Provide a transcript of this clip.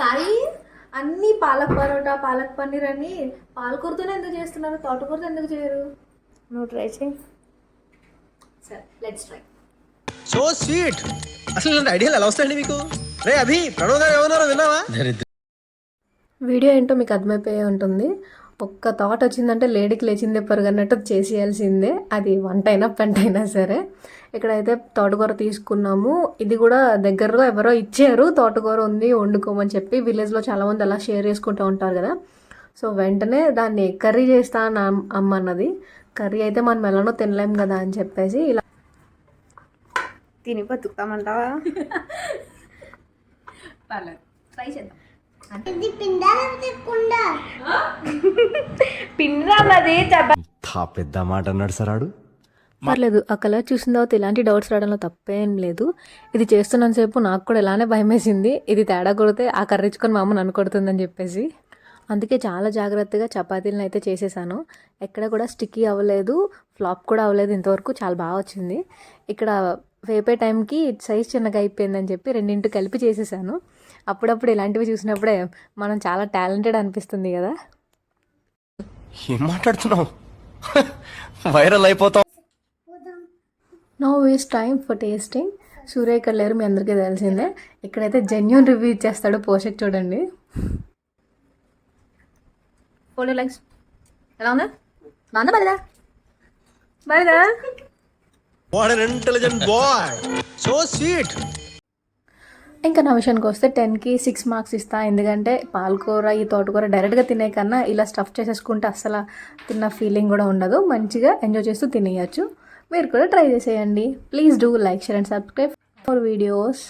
సాయి అన్ని పాలక్ పరోటా పాలక్ పన్నీర్ అని పాలకూరతోనే ఎందుకు చేస్తున్నారు? తోటకూరతో ఎందుకు చేయరు? నువ్వు ట్రై చేయి. సరే లెట్స్ ట్రై సో స్వీట్ అసలు ఇలాంటి ఐడియాలు ఎలా వస్తాయండి మీకు? రే అభి ప్రణవ్ గారు ఏమన్నారో విన్నావా? వీడియో ఏంటో మీకు అర్థమైపోయే ఉంటుంది. ఒక్క థాట్ వచ్చిందంటే లేడీకి లేచిందే పరుగన్నట్టు చేసేయాల్సిందే. అది వంట అయినా పెంట అయినా సరే. ఇక్కడైతే తోటకూర తీసుకున్నాము ఇది కూడా దగ్గరలో ఎవరో ఇచ్చారు తోటకూర ఉంది వండుకోమని చెప్పి విలేజ్లో చాలామంది అలా షేర్ చేసుకుంటూ ఉంటారు కదా. సో వెంటనే దాన్ని కర్రీ చేస్తా అని అమ్- అమ్మ అన్నది. కర్రీ అయితే మనం ఎలానో తినలేం కదా అని చెప్పేసి ఇలా తిని బతుకుతామంటావా? ట్రై చేద్దాం. పెద్ద మాట అన్నాడు సరాడు పర్లేదు ఆ కలర్ చూసిన తర్వాత ఇలాంటి డౌట్స్ రావడంలో తప్పేం లేదు. ఇది చేస్తున్నంతసేపు నాకు కూడా ఇలానే భయం వేసింది ఇది తేడా కొడితే ఆ కర్రించుకొని మా అమ్మ నన్ను కొడుతుందని చెప్పేసి. అందుకే చాలా జాగ్రత్తగా చపాతీలను అయితే చేసేసాను. ఎక్కడ కూడా స్టిక్కీ అవ్వలేదు ఫ్లాప్ కూడా అవ్వలేదు. ఇంతవరకు చాలా బాగా వచ్చింది. ఇక్కడ వేపే టైంకి సైజ్ చిన్నగా అయిపోయిందని చెప్పి రెండింటి కలిపి చేసేసాను. అప్పుడప్పుడు ఇలాంటివి చూసినప్పుడే మనం చాలా టాలెంటెడ్ అనిపిస్తుంది కదా. ఏం మాట్లాడుతున్నావు? వైరల్ అయిపోతాం no waste time for tasting. Surya ఇక్కడ లేరు మీ అందరికీ తెలిసిందే. ఇక్కడైతే జెన్యున్ రివ్యూ ఇచ్చేస్తాడు పోషక్ చూడండి. ఫోల్డ్ లైక్స్ ఎలా ఉందా? బాగుందా బాలేదా? బాలేదా? What unintelligent boy so sweet ఇంకా నా విషయానికి వస్తే టెన్కి సిక్స్ మార్క్స్ ఇస్తా. ఎందుకంటే పాలకూర ఈ తోటకూర డైరెక్ట్గా తినే కన్నా ఇలా స్టఫ్ చేసేసుకుంటే అస్సలు తిన్న ఫీలింగ్ కూడా ఉండదు. మంచిగా ఎంజాయ్ చేస్తూ తినేయచ్చు. మీరు కూడా ట్రై చేసేయండి. Please do like share and subscribe for videos